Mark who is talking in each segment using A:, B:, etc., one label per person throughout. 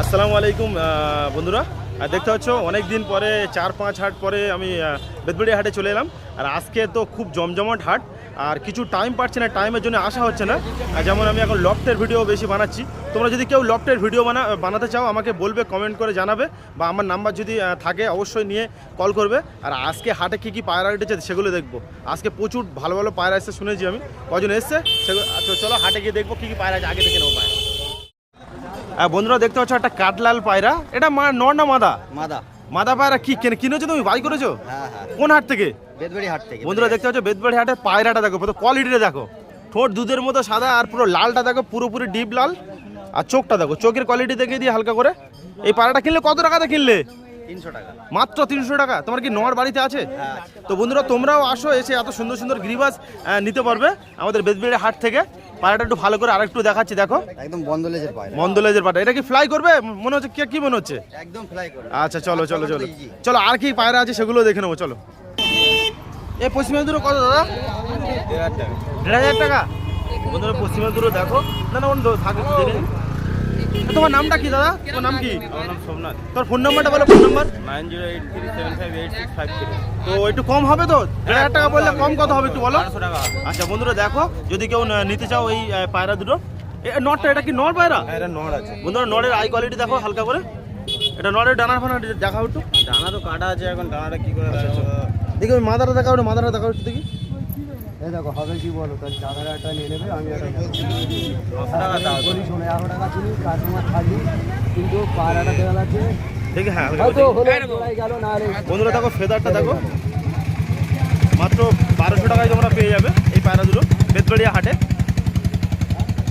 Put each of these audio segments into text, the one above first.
A: আসসালামু আলাইকুম বন্ধুরা। আর দেখতে পাচ্ছ অনেক দিন পরে চার পাঁচ হাট পরে আমি বেদবড়িয়া হাটে চলে এলাম। আর আজকে তো খুব জমজমাট হাট আর কিছু টাইম পাচ্ছি না টাইমের জন্য আসা হচ্ছে না। যেমন আমি এখন লফটের ভিডিও বেশি বানাচ্ছি। তোমরা যদি কেউ লফটের ভিডিও বানা বানাতে চাও আমাকে বলবে কমেন্ট করে জানাবে বা আমার নাম্বার যদি থাকে অবশ্যই নিয়ে কল করবে। আর আজকে হাটে কী কী পায়রা উঠেছে সেগুলো দেখব। আজকে প্রচুর ভালো ভালো পায়রা এসে শুনেছি আমি। কজন এসছে? সেগুলো আচ্ছা, চলো হাটে গিয়ে দেখব কী কী পায়রা আছে আগে দেখে নেব পায়রা। বন্ধুরা দেখতে পাচ্ছ একটা কাঠলাল পায়রা। এটা মা নর না মাদা?
B: মাদা।
A: মাদা পায়রা কি কেন কিনেছো তুমি? বাই করেছ?
B: হ্যাঁ হ্যাঁ।
A: কোন হাট থেকে?
B: বেদবাড়ি হাট থেকে
A: বন্ধুরা দেখতে পাচ্ছ বেদবাড়ি হাটের পায়রাটা দেখো পুরো কোয়ালিটিটা দেখো। ঠোঁট দুধের মতো সাদা আর পুরো লালটা দেখো পুরোপুরি ডিপ লাল। আর চোখটা দেখো চোখের কোয়ালিটি দেখে দিয়ে হালকা করে। এই পায়রাটা কিনলে কত টাকাতে কিনলে? মাত্র তিনশো টাকা? তোমার কি নর বাড়িতে আছে?
B: হ্যাঁ
A: তো বন্ধুরা তোমরাও আসো এসে এত সুন্দর সুন্দর গিরিবাস নিতে পারবে আমাদের বেদবিড়ি হাট থেকে। পায়রাটা একটু ভালো করে আরেকটু দেখাচ্ছি দেখো।
B: একদম বন্ধ লেজের পায়রা।
A: মন্দলেজের পাটা এটা কি ফ্লাই করবে? মনে হচ্ছে কি- কি মনে হচ্ছে?
B: একদম ফ্লাই করে
A: আচ্ছা চলো চলো চলো। চলো আর কি পায়রা আছে সেগুলো দেখে নেব চলো। এ পশ্চিম মেদিনীপুর কত দাদা? দেড় হাজার টাকা। বন্ধুরা পশ্চিম মেদিনীপুর দেখো। না না বন্ধু থাকে তোমার নামটা কি দাদা? তোমার নাম কি?
C: আমার নাম সোমনাথ।
A: তোর ফোন নাম্বারটা বলো phone number
C: nine zero eight three seven five eight six five three
A: তো একটু কম হবে তো? দেড় হাজার টাকা বললে কম কত হবে একটু বলো।
C: টাকা
A: আচ্ছা বন্ধুরা দেখো যদি কেউ নিতে চাও এই পায়রা দুটো নটটা এটা কি নর পায়রা?
C: এটা নড় আছে।
A: বন্ধুরা নরের আই কোয়ালিটি দেখো হালকা করে। এটা নরের ডানা ফানা দেখাও একটু।
C: ডানা তো কাটা আছে এখন ডানাটা কি করে
A: আচ্ছা,
C: দেখাবো?
A: দেখি মাথাটা দেখাও না মাথাটা দেখাও একটু দেখি।
B: এই দেখো হবে কি বলো? তাহলে চার একটা নিয়ে নেবে আমি একটা বলি শোনো এগারো টাকা চিনি কাস্টমার থাকি কিন্তু পায়রাটা দেওয়া লাগছে
A: দেখি হ্যাঁ বন্ধুরা দেখো ফেদারটা দেখো। মাত্র বারোশো টাকায় তোমরা পেয়ে যাবে এই পায়রা দুটো বেতবাড়িয়া হাটে।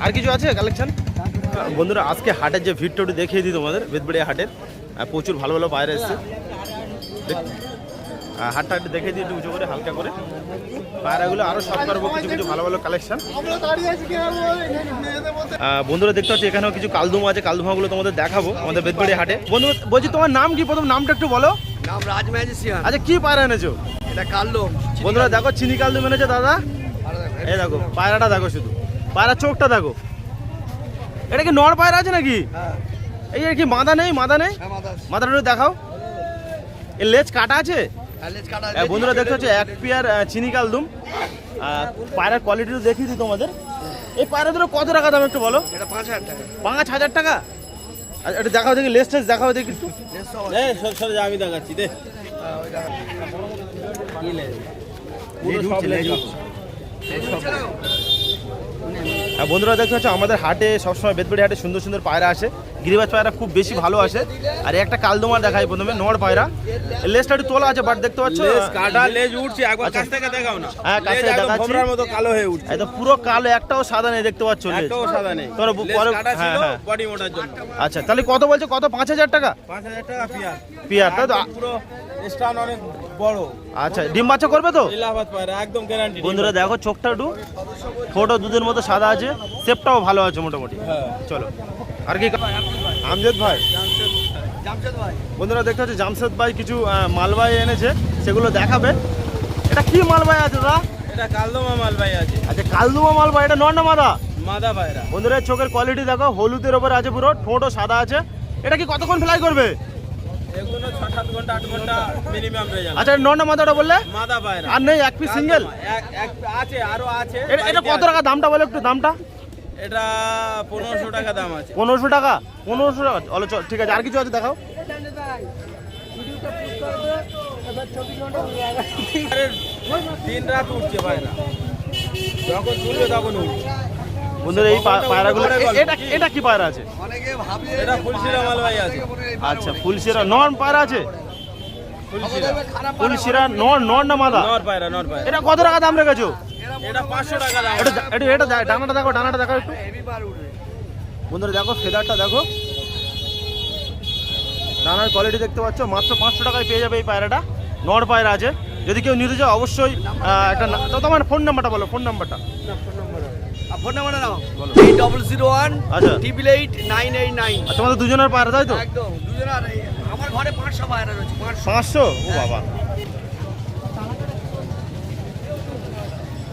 A: আর কিছু আছে কালেকশন বন্ধুরা আজকে হাটের যে ভিড়টা দেখিয়ে দিই তোমাদের বেতবাড়িয়া হাটের। প্রচুর ভালো ভালো পায়রা এসছে। হাটটা একটু দেখে দিই একটু উঁচু করে হালকা করে। পায়রাগুলো আরও সব করব কিছু কিছু ভালো ভালো কালেকশন বন্ধুরা দেখতে পাচ্ছি এখানেও কিছু কালদুম আছে কালদুমাগুলো তোমাদের দেখাবো আমাদের বেতবাড়ি হাটে। বন্ধু বলছি তোমার নাম কি? প্রথম নামটা একটু বলো।
B: নাম রাজ
A: আচ্ছা কি পায়রা এনেছো?
B: এটা কাললো
A: বন্ধুরা দেখো চিনি কালদুম এনেছে দাদা। এই দেখো পায়রাটা দেখো শুধু। পায়রার চোখটা দেখো। এটা কি নর পায়রা আছে নাকি?
B: হ্যাঁ।
A: এই আর কি মাদা নেই? মাদা নেই?
B: হ্যাঁ
A: একটু দেখাও। এর লেজ কাটা আছে? বন্ধুরা দেখতে হচ্ছে এক পেয়ার চিনি কালদুম পায়রার কোয়ালিটিও দেখিয়ে দিই তোমাদের। এই পায়রা দুটো কত টাকা দাম একটু বলো?
B: এটা পাঁচ হাজার টাকা।
A: পাঁচ হাজার টাকা? আর একটু দেখাও দেখি লেস টেস দেখাও দেখি একটু।
C: আমি দেখাচ্ছি দে। সব।
A: আর বন্ধুরা দেখতে পাচ্ছ আমাদের হাটে সবসময় বেদবেড়ি হাটে সুন্দর সুন্দর পায়রা আসে। গিরিবাজ পায়রা খুব বেশি ভালো আসে। আর একটা কালদোমার দেখাই প্রথমে নড় পায়রা। লেজটা একটু তোলা আছে বাট দেখতে পাচ্ছ
C: লেজ কাটা লেজ উঠছে একবার কাছ থেকে দেখাও না।
A: হ্যাঁ, কাছ থেকে দেখাচ্ছি।
C: ভোমরার মতো কালো হয়ে উঠছে।
A: একদম পুরো কালো একটাও সাদা নেই দেখতে পাচ্ছ লেজ।
C: একটাও সাদা নেই।
A: তোর পরে- হ্যাঁ, হ্যাঁ।
C: বডি মোটার জন্য।
A: আচ্ছা তাহলে কত বলছো কত? পাঁচ হাজার টাকা?
C: পাঁচ হাজার টাকা পিয়ার।
A: পিয়ার তাই তো
C: পুরো স্টান অনেক বড়।
A: আচ্ছা ডিম বাচ্চা করবে তো?
C: ইলাহাবাদ পায়রা একদম গ্যারান্টি
A: বন্ধুরা দেখো চোখটা একটু। ফোটো দুধের মতো সাদা আছে সেপটাও ভালো আছে মোটামুটি।
C: হ্যাঁ।
A: চলো। আর কি আমজদ ভাই। বন্ধুরা দেখতে হচ্ছে জামশেদ ভাই কিছু মালবাই এনেছে সেগুলো দেখাবে। এটা কি মালবাই আছে দাদা?
C: এটা কালদমা মাল ভাই আছে।
A: আচ্ছা কালদুমা মালবাই এটা নর না মাদা?
C: মাদা
A: বন্ধুরা চোখের কোয়ালিটি দেখো হলুদের ওপরে আছে পুরো ঠোঁটও সাদা আছে। এটা কি কতক্ষণ ফ্লাই করবে?
C: এগুলো ছ সাত ঘণ্টা আট ঘণ্টা মিনিমাম রেজাল্ট
A: আচ্ছা নর মাদাটা বললে?
C: মাদা পায়রা।
A: আর নেই এক পিস সিঙ্গেল
C: আছে আরও আছে
A: এটা কত টাকা দামটা বলে একটু দামটা?
C: এটা পনেরোশো টাকা দাম আছে।
A: পনেরোশো টাকা? পনেরোশো টাকা। চলো চল ঠিক আছে আর কিছু আছে দেখাও।
C: দিন রাত উঠছে পায়রা। যখন তুলবে তখন উঠবে।
A: বন্ধুরা এই পায়রাগুলো এটা এটা কি পায়রা আছে?
C: এটা ফুলশিরা মাল আছে।
A: আচ্ছা ফুলশিরা নর পায়রা আছে?
C: ফুলশিরা।
A: নর না মাদা?
C: নর পায়রা নর পায়রা।
A: এটা কত টাকা দাম রেখেছো?
C: এটা পাঁচশো টাকা দাম।
A: এটা এটা এটা ডানাটা দেখো ডানাটা দেখো একটু।
B: হেভি
A: বন্ধুরা দেখো ফেদারটা দেখো। ডানার কোয়ালিটি দেখতে পাচ্ছ মাত্র পাঁচশো টাকায় পেয়ে যাবে এই পায়রাটা। নর পায়রা আছে। যদি কেউ নিতে চাও অবশ্যই একটা তো তোমার ফোন নাম্বারটা বলো ফোন নাম্বারটা
B: ফোন নাম্বারটা নাও। এইট ডবল জিরো ওয়ান
A: আচ্ছা।
B: Triple eight nine eight nine
A: তোমাদের দুজনের পায়রা তাই তো?
B: একদম দুজনের আমার ঘরে পাঁচশো পায়রা রয়েছে পাঁচশো।
A: ও বাবা।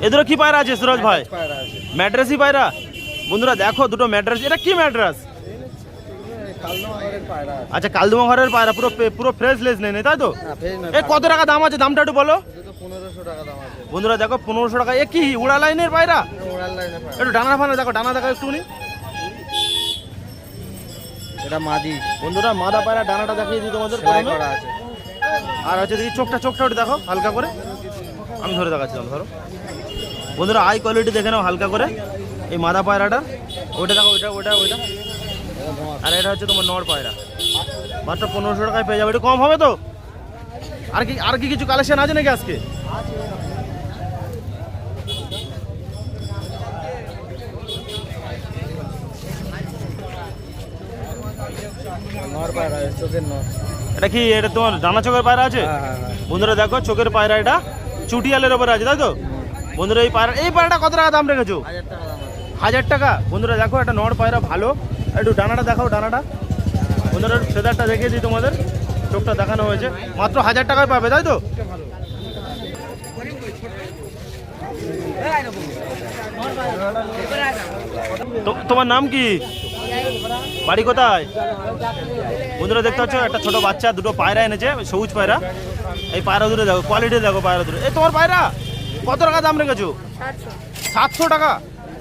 A: এদের কি পায়রা আছে সুরজ ভাই? ম্যাড্রাসই পায়রা বন্ধুরা দেখো দুটো ম্যাড্রাস এটা কি ম্যাড্রাস আচ্ছা কালদুমা ঘরের পায়রা পুরো পুরো ফ্রেশ লেস নেই তাই তো?
B: হ্যাঁ
A: এ কত টাকা দাম আছে? দামটা একটু বলো। বন্ধুরা দেখো পনেরোশো টাকা। এ কি? উড়া লাইনের পায়রা? একটু ডানা ফানা দেখো ডানা দেখো একটুনি
B: এটা মাদি।
A: বন্ধুরা মাদা পায়রা ডানাটা দেখিয়ে দিই তোমাদের
B: আছে।
A: আর হচ্ছে দেখি চোখটা চোখটা ওটা দেখো হালকা করে। আমি ধরে দেখাচ্ছিলাম ধরো। বন্ধুরা আই কোয়ালিটি দেখে নাও হালকা করে। এই মাদা পায়রাটা। ওইটা দেখো ওইটা ওইটা ওইটা। আর এটা হচ্ছে তোমার নর পায়রা। মাত্র পনেরোশো টাকায় পেয়ে যাবে। একটু কম হবে তো? আর কি আর কি কিছু কালেকশন আছে নাকি আজকে? এটা কি এটা তোমার ডানা চোখের পায়রা আছে?
B: হ্যাঁ হ্যাঁ হ্যাঁ।
A: বন্ধুরা দেখো চোখের পায়রা এটা। চুটিয়ালের ওপরে আছে তাই তো? বন্ধুরা এই পায়রা এই পায়রাটা কত টাকা দাম রেখেছো?
B: হাজার টাকা
A: বন্ধুরা দেখো একটা নড় পায়রা ভালো। একটু ডানাটা দেখাও ডানাটা। বন্ধুরা ফেদারটা দেখিয়ে দিই তোমাদের। চোখটা দেখানো হয়েছে। মাত্র হাজার টাকায় পাবে, তাই তো? তোমার নাম কি? বাড়ি কোথায়? বন্ধুরা দেখতে পাচ্ছ, একটা ছোট বাচ্চা, দুটো পায়রা এনেছে, সবুজ পায়রা। এই পায়রা দুটো দেখো কোয়ালিটি দেখো পায়রা দুটো। এই তোমার পায়রা, কত টাকা দাম রেখেছো? সাতশো টাকা।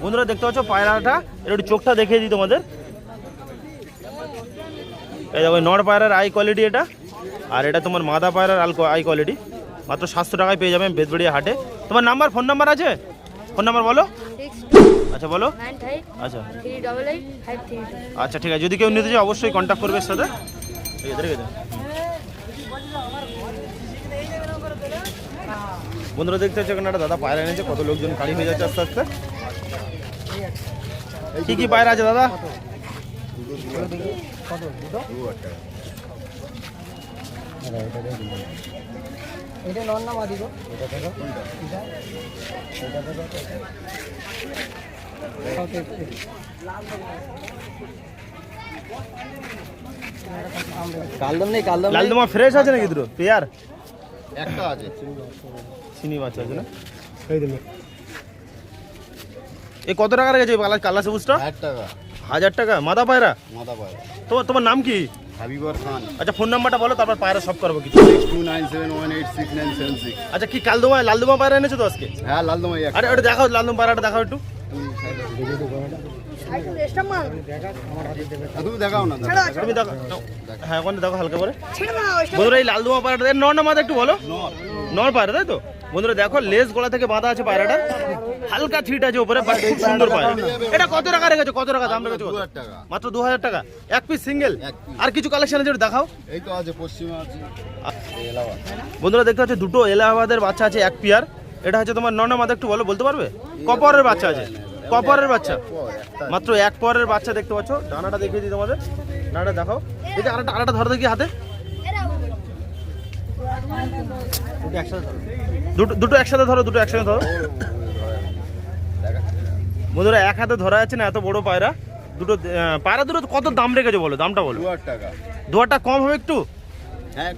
A: বন্ধুরা দেখতে পাচ্ছ, পায়রাটা একটু চোখটা দেখিয়ে দিই তোমাদের। এই দেখো নড় পায়রার আই কোয়ালিটি এটা। আর এটা তোমার মাদা পায়রার আল আই কোয়ালিটি মাত্র সাতশো টাকায় পেয়ে যাবেন বেদবেড়িয়া হাটে। তোমার নাম্বার ফোন নাম্বার আছে? ফোন নাম্বার বলো। আচ্ছা বলো। আচ্ছা। আচ্ছা ঠিক আছে। যদি কেউ নিতে চায়, অবশ্যই কন্ট্যাক্ট করবে সাথে। বন্ধুরা, দেখতে হচ্ছে একটা দাদা পায়রা এনেছে। কত লোকজন কালি হয়ে যাচ্ছে আস্তে আস্তে। কি কি পায়রা আছে দাদা?
B: এটা নর না মাদি গো এটা দেখো এটা এটা কালদম নেই। কালদম
A: ফ্রেশ আছে নাকি দুটো? পেয়ার?
D: একটা আছে।
A: চিনি বাচ্চা আছে না? এ কত টাকা রেখেছে কালা কালা সবুজটা?
D: এক টাকা।
A: হাজার টাকা? মাদা পায়রা?
D: মাথা পায়
A: তোমার তোমার নাম কি?
D: হাবিবর খান।
A: আচ্ছা ফোন নাম্বারটা বলো তারপর পায়রা সব করব কিছু।
D: Two nine seven one eight six nine seven six
A: আচ্ছা কি কালদুমা লালদুমা পায়রা এনেছো তো আজকে?
D: হ্যাঁ লালদমাই এক।
A: আরে ওটা দেখাও লালদুমা পায়রাটা দেখাও একটু।
D: তুমি দেখাও না
A: তুমি দেখো হ্যাঁ ওখানে দেখো হালকা করে। বন্ধুরা এই লালদুমা পায়রাটা নর না মাথা একটু বলো? নর পায়রা তাই তো? বন্ধুরা দেখো লেস গলা থেকে বাঁধা আছে পায়রাটা হালকা থিট আছে উপরে বাট খুব সুন্দর পায়রা। এটা কত টাকা রেখেছো? কত টাকা দাম রেখেছো? মাত্র দু হাজার টাকা। এক পিস সিঙ্গেল আর কিছু কালেকশন আছে দেখাও।
D: এই তো আছে পশ্চিমা আছে।
A: বন্ধুরা দেখতে পাচ্ছ দুটো এলাহাবাদের বাচ্চা আছে এক পিয়ার এটা হচ্ছে তোমার নর্না মাদা একটু বলো বলতে পারবে? কপরের বাচ্চা আছে। কপরের বাচ্চা। মাত্র এক পরের বাচ্চা দেখতে পাচ্ছ। ডানাটা দেখিয়ে দিই তোমাদের। ডানাটা দেখাও। দেখি আরেকটা আরেকটা ধরো দেখি হাতে। দুটো দুটো একসাথে ধরো দুটো একসাথে ধরো। বন্ধুরা এক হাতে ধরা যাচ্ছে না এত বড় পায়রা। দুটো পায়রা দুটো কত দাম রেখেছো বলো দামটা বলো।
D: দু হাজার টাকা
A: কম হবে একটু?
D: হ্যাঁ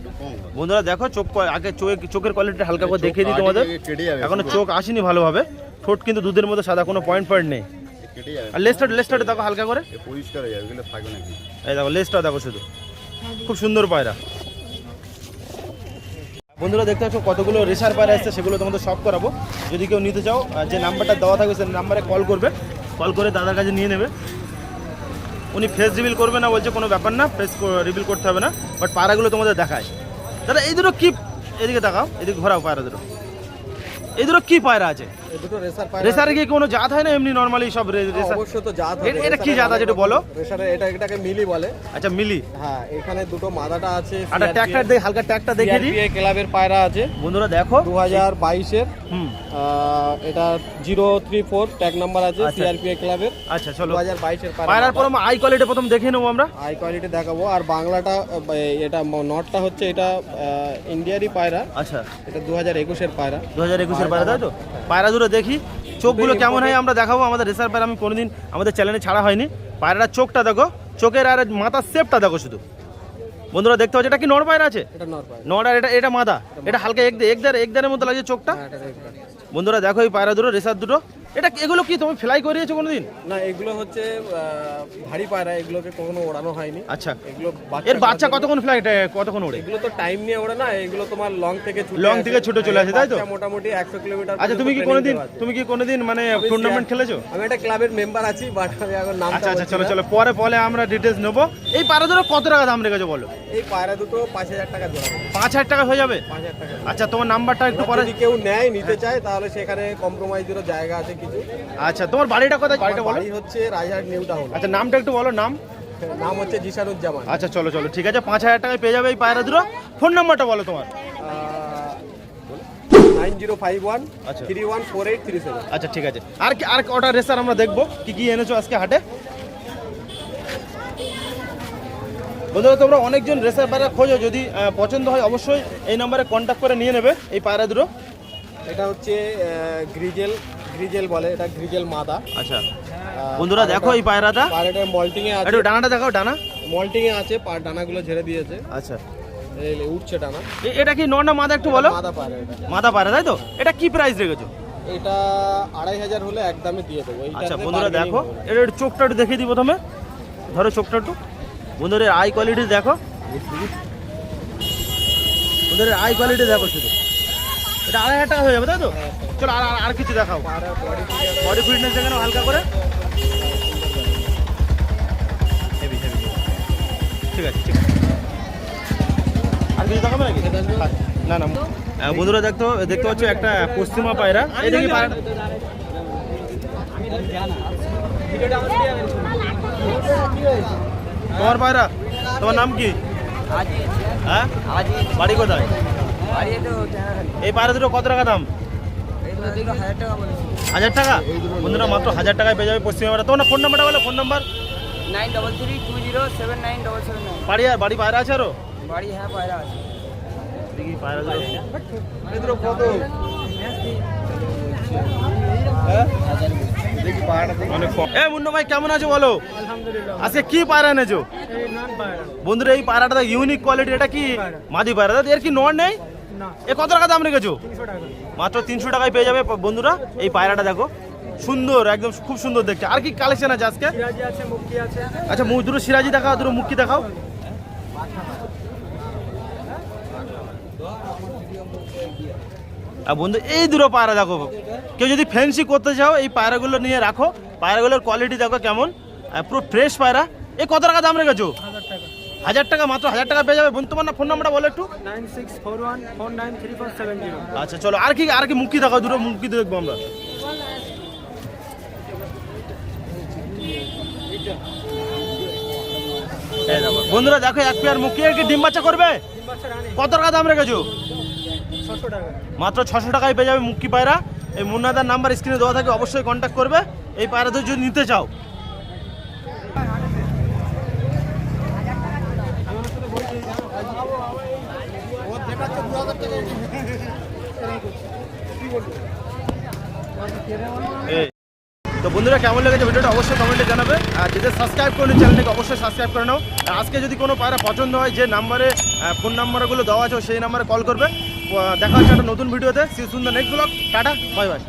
A: বন্ধুরা দেখো চোখ আগে চোখে চোখের কোয়ালিটি হালকা করে দেখিয়ে দিই তোমাদের। এখনও চোখ আসেনি ভালোভাবে। ঠোঁট কিন্তু দুধের মধ্যে সাদা কোনো পয়েন্ট পয়েন্ট নেই। আর লেস্টার লেস্টারটা দেখো হালকা করে।
D: পরিষ্কার হয়ে যাবে
A: এই দেখো লেসটা দেখো শুধু। খুব সুন্দর পায়রা। বন্ধুরা দেখতে পাচ্ছ কতগুলো রেশার পায়রা আসছে সেগুলো তোমাদের সব করাবো। যদি কেউ নিতে চাও যে নাম্বারটা দেওয়া থাকবে সেই নাম্বারে কল করবে। কল করে দাদার কাছে নিয়ে নেবে। উনি ফেস রিভিল করবে না বলছে, কোনো ব্যাপার না ফেস রিভিল করতে হবে না বাট পায়রাগুলো তোমাদের দেখায়। দাদা, এই দুটো কি? এদিকে দেখাও এদিকে ঘোরাও পায়রা দুটো এই দুটো কি পায়রা আছে?
B: এই দুটো রেসার পায়রা
A: রেসারে কি কোনো জাত হয় না? এমনি নর্মালি সব
B: হ্যাঁ,
A: রেসার
B: অবশ্যই তো জাত
A: এ- এটা কি জাত আছে একটু বলো?
B: রেসারে এটা এটাকে মিলি বলে।
A: আচ্ছা মিলি।
B: হ্যাঁ এখানে দুটো মাদাটা আছে
A: একটা ট্র্যাক্টর দিয়ে হালকা ট্র্যাক্টর দেখে দিই
B: CRPA ক্লাবের পায়রা আছে।
A: বন্ধুরা দেখো।
B: দু হাজার বাইশের
A: হুম।
B: এটা zero three four tag number আছে
A: আচ্ছা।
B: সিআরপিএ ক্লাবের।
A: আচ্ছা চলো।
B: হাজার বাইশের
A: পায়রার পর আই কোয়ালিটি প্রথম দেখে নেব আমরা।
B: হাই কোয়ালিটি দেখাবো। আর বাংলাটা এটা নটটা হচ্ছে এটা ইন্ডিয়ারই পায়রা।
A: আচ্ছা।
B: এটা দু হাজার একুশের পায়রা।
A: দু হাজার একুশ পায়রা তাই তো? পায়রা দুটো দেখি। চোখগুলো কেমন হয় আমরা দেখাবো। আমাদের রেসার পায়রা আমি কোনোদিন আমাদের চ্যানেলে ছাড়া হয়নি। পায়রাটার চোখটা দেখো চোখের আর মাথার শেপটা দেখো শুধু। বন্ধুরা দেখতে পাচ্ছ? এটা কি নড় পায়রা আছে? নড় আর এটা এটা মাথা এটা হালকা এক একদার একদারের মতো লাগছে চোখটা।
B: হ্যাঁ,
A: বন্ধুরা দেখো এই পায়রা দুটো রেসার দুটো। এটা এগুলো কি তুমি ফ্লাই করিয়েছো কোনোদিন?
C: না এগুলো হচ্ছে ভারী পায়রা এগুলোকে কখনো ওড়ানো হয়নি।
A: আচ্ছা।
C: এগুলো
A: এর বাচ্চা কতক্ষণ ফ্লাইট কতক্ষণ ওড়ে?
C: এগুলো তো টাইম নিয়ে ওড়ে না এগুলো তোমার লং থেকে ছুটে আসে।
A: থেকে ছুটে চলে আসে, তাই তো?
C: মোটামুটি একশো কিলোমিটার
A: আচ্ছা তুমি কি কোনোদিন। তুমি কি কোনোদিন মানে টুর্নামেন্ট খেলেছো?
C: আমি একটা ক্লাবের মেম্বার আছি বাট আমি এখন নাম
A: আচ্ছা আচ্ছা চলো চলো পরে পরে আমরা ডিটেলস নেব। এই পায়রা দুটো কত টাকা দাম রেখেছো বলো?
C: এই পায়রা দুটো পাঁচ হাজার টাকা জোড়া দেবো।
A: পাঁচ হাজার টাকা হয়ে যাবে?
C: পাঁচ হাজার টাকা।
A: আচ্ছা তোমার নাম্বারটা একটু পরে
C: যদি কেউ নেয় নিতে চায় তাহলে সেখানে কম্প্রোমাইজেরও জায়গা আছে। কিছু
A: আচ্ছা তোমার বাড়িটা কোথায়? বাড়িটা বলো।
C: বাড়ি হচ্ছে রাজহাট নিউ টাউন।
A: আচ্ছা নামটা একটু বলো নাম?
C: নাম হচ্ছে জিসানুজ্জামান
A: আচ্ছা চলো চলো ঠিক আছে পাঁচ হাজার টাকায় পেয়ে যাবে এই পায়রা দুটো। ফোন নাম্বারটা বলো তোমার।
C: নাইন জিরো ফাইভ ওয়ান
A: আচ্ছা।
C: Three one four eight three seven.
A: আচ্ছা ঠিক আছে। আর কি আর কটা রেসার আমরা দেখব? কি কি এনেছো আজকে হাটে? বন্ধুরা তোমরা অনেকজন রেসার পায়রা খোঁজো যদি পছন্দ হয় অবশ্যই এই নাম্বারে কন্ট্যাক্ট করে নিয়ে নেবে এই পায়রা দুটো।
C: এটা হচ্ছে গ্রিজেল গ্রিজেল বলে এটা গ্রিজেল মাদা।
A: আচ্ছা। বন্ধুরা দেখো এই পায়রাটা।
C: পায়রাটা মল্টিং এ আছে।
A: একটু ডানাটা দেখাও ডানা।
C: মল্টিং এ আছে পা ডানাগুলো ঝেড়ে দিয়েছে।
A: আচ্ছা।
C: এই উঠছে ডানা।
A: এটা কি নর না মাদা একটু বলো?
C: মাদা পায়রা এটা।
A: মাদা পায়রা তাই তো? এটা কি প্রাইস রেখেছো?
C: এটা আড়াই হাজার হলে একদমে দিয়ে দেবো।
A: আচ্ছা বন্ধুরা দেখো। এটা চোখটা একটু দেখিয়ে দিই প্রথমে। ধরো চোখটা একটু। বন্ধুরা আই কোয়ালিটি দেখো। বন্ধুরা আই কোয়ালিটি দেখো শুধু। এটা আড়াই হাজার টাকা হয়ে যাবে তাই তো? চলো আর আর- আর কিছু দেখাও।
C: বডি
A: বডি ফিটনেস দেখানো হালকা করে। হেভি হেভি ঠিক আছে ঠিক আছে। আর কিছু দেখাবে নাকি? না না। বন্ধুরা দেখতে দেখতে পাচ্ছ একটা পশ্চিমা পায়রা। এটা কি পায়রা। তোমার পায়রা তোমার নাম কি? হ্যাঁ? বাড়ি কোথায়? এই পায়রা দুটো কত টাকা দাম? হাজার টাকা বন্ধুরা মাত্র হাজার টাকায় পেয়ে যাবে পশ্চিমা পায়রা তোমার ফোন নাম্বারটা বলো phone number
B: nine double three two zero seven nine double seven nine.
A: বাড়ি বাড়ি পায়রা আছে আরও?
B: বাড়ি হ্যাঁ পায়রা আছে।
A: দেখি পায়রা
C: কত
A: মুন্না ভাই কেমন আছো বলো? আজকে কি পায়রা এনেছো? বন্ধুরা এই পায়রাটা ইউনিক কোয়ালিটি এটা কি মাদি পায়রা? দাদা এর কি নর নেই? এ কত টাকা দাম রেখেছো? মাত্র তিনশো টাকায় পেয়ে যাবে বন্ধুরা। এই পায়রাটা দেখো। সুন্দর একদম খুব সুন্দর দেখতে। আর কি কালেকশন আছে আজকে? আচ্ছা মুখ দুটো সিরাজি দেখাও দুটো মুক্তি দেখাও। আর বন্ধু এই দুটো পায়রা দেখো। কেউ যদি ফ্যান্সি করতে চাও এই পায়রাগুলো নিয়ে রাখো। পায়রাগুলোর কোয়ালিটি দেখো কেমন। পুরো ফ্রেশ পায়রা। এ কত টাকা দাম রেখেছো? হাজার টাকা মাত্র হাজার টাকা পেয়ে যাবে। বন্ধু তোমার না ফোন নাম্বারটা বলো একটু।
B: Nine six four one four nine three four seven zero.
A: আচ্ছা চলো আর কি আর কি মুক্তি দেখাও দুটো মুক্তি দেখব আমরা। বন্ধুরা দেখো এক পেয়ার মুক্তি। আর কি ডিম বাচ্চা করবে? কত টাকা দাম রেখেছো? মাত্র ছশো টাকায় পেয়ে যাবে মুক্তি পায়রা। এই মুন্নাদার নাম্বার স্ক্রিনে দেওয়া থাকে অবশ্যই কন্ট্যাক্ট করবে। এই পায়রাদের যদি নিতে চাও তো বন্ধুরা, কেমন লেগেছে ভিডিওটা অবশ্যই কমেন্টে জানাবে। আর যদি সাবস্ক্রাইব করে চ্যানেলটাকে অবশ্যই সাবস্ক্রাইব করে নাও। আজকে যদি কোনো পায়রা পছন্দ হয়, যে নাম্বারে ফোন নাম্বারগুলো দেওয়া আছে, সেই নাম্বারে কল করবে। দেখা হচ্ছে একটা নতুন ভিডিওতে সুন্দর next blog tata bye bye